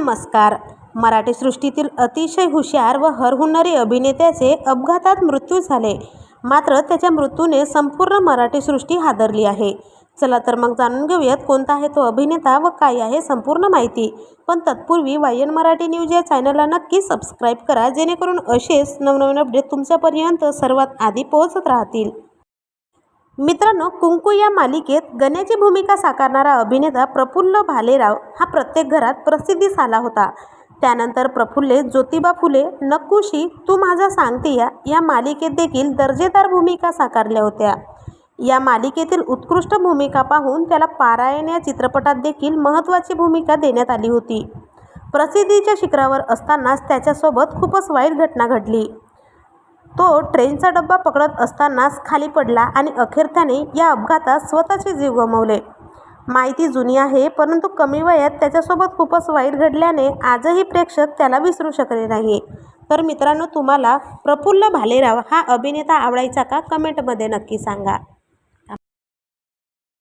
नमस्कार. मराठी सृष्टीतील अतिशय हुशार व हरहुन्नरी अभिनेत्याचे अपघातात मृत्यू झाले. मात्र त्याच्या मृत्यूने संपूर्ण मराठी सृष्टी हादरली आहे. चला तर मग जाणून घेऊयात कोणता आहे तो अभिनेता व काय आहे संपूर्ण माहिती. पण तत्पूर्वी वायन मराठी न्यूज या चॅनलला नक्की सबस्क्राईब करा जेणेकरून असेच नवनवीन अपडेट तुमच्यापर्यंत सर्वात आधी पोहोचत राहतील. मित्रांनो कुंकू या मालिकेत गण्याची भूमिका साकारणारा अभिनेता प्रफुल्ल भालेराव हा प्रत्येक घरात प्रसिद्धीस आला होता. त्यानंतर प्रफुल्ले ज्योतिबा फुले नक्कुशी तू माझा सांगते या या मालिकेत देखील दर्जेदार भूमिका साकारल्या होत्या. या मालिकेतील उत्कृष्ट भूमिका पाहून त्याला पारायण या चित्रपटात देखील महत्त्वाची भूमिका देण्यात आली होती. प्रसिद्धीच्या शिखरावर असतानाच त्याच्यासोबत खूपच वाईट घटना घडली. तो ट्रेनचा डब्बा पकडत असतानाच खाली पडला आणि अखेर त्याने या अपघातात स्वतःचे जीव गमावले. माहिती जुनी आहे परंतु कमी वयात त्याच्यासोबत खूपच वाईट घडल्याने आजही प्रेक्षक त्याला विसरू शकले नाही तर मित्रांनो तुम्हाला प्रफुल्ल भालेराव हा अभिनेता आवडायचा का? कमेंटमध्ये नक्की सांगा.